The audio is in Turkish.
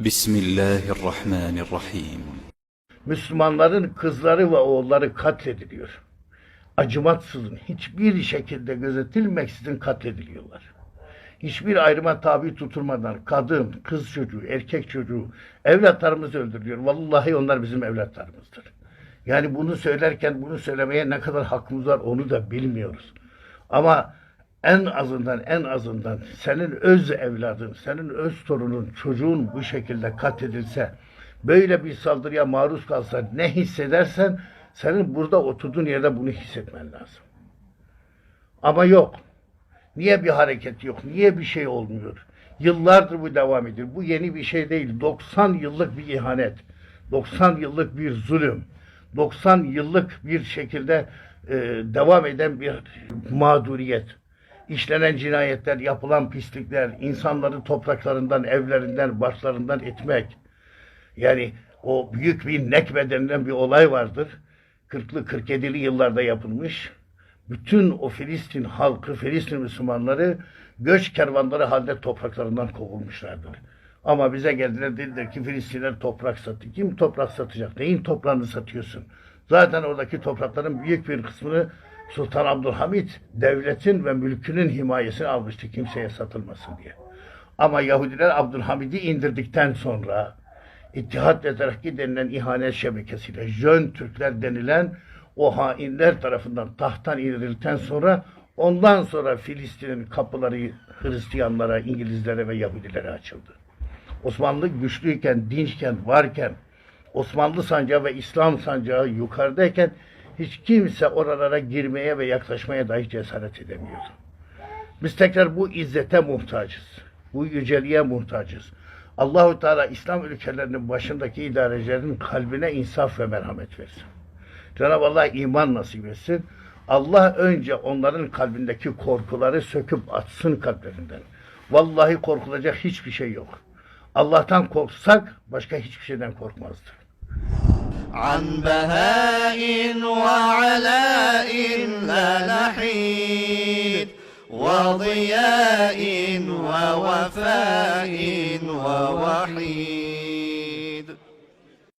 Bismillahirrahmanirrahim. Müslümanların kızları ve oğulları katlediliyor. Acımaksızın, hiçbir şekilde gözetilmeksizin katlediliyorlar. Hiçbir ayrıma tabi tutulmadan kadın, kız çocuğu, erkek çocuğu evlatlarımız öldürülüyor. Vallahi onlar bizim evlatlarımızdır. Yani bunu söylerken bunu söylemeye ne kadar hakkımız var onu da bilmiyoruz. Ama en azından en azından senin öz evladın, senin öz torunun, çocuğun bu şekilde katledilse, böyle bir saldırıya maruz kalsa ne hissedersen senin burada oturduğun yerde bunu hissetmen lazım. Ama yok. Niye bir hareket yok? Niye bir şey olmuyor? Yıllardır bu devam ediyor. Bu yeni bir şey değil. 90 yıllık bir ihanet. 90 yıllık bir zulüm. 90 yıllık bir şekilde e, devam eden bir mağduriyet. İşlenen cinayetler, yapılan pislikler, insanları topraklarından, evlerinden, başlarından etmek. Yani o büyük bir nekbe denilen bir olay vardır. 40'lı 47'li yıllarda yapılmış. Bütün o Filistin halkı, Filistin Müslümanları göç kervanları halde topraklarından kovulmuşlardır. Ama bize geldiler dediler ki Filistinler toprak sattı. Kim toprak satacak? Neyin toprağını satıyorsun? Zaten oradaki toprakların büyük bir kısmını Sultan Abdülhamit devletin ve mülkünün himayesini almıştı kimseye satılmasın diye. Ama Yahudiler Abdülhamid'i indirdikten sonra İttihat ve Terakki denilen ihanet şebekesiyle Jön Türkler denilen o hainler tarafından tahttan indirildikten sonra ondan sonra Filistin'in kapıları Hristiyanlara, İngilizlere ve Yahudilere açıldı. Osmanlı güçlüyken, dinçken, varken, Osmanlı sancağı ve İslam sancağı yukarıdayken hiç kimse oralara girmeye ve yaklaşmaya dahi cesaret edemiyordu. Biz tekrar bu izzete muhtacız. Bu yüceliğe muhtacız. Allahu Teala İslam ülkelerinin başındaki idarecilerin kalbine insaf ve merhamet versin. Cenab-ı Allah iman nasip etsin. Allah önce onların kalbindeki korkuları söküp atsın kalplerinden. Vallahi korkulacak hiçbir şey yok. Allah'tan korksak başka hiçbir şeyden korkmazdık. عن بهاء وعلاء لا نحيد وضياء ووفاء ووحيد.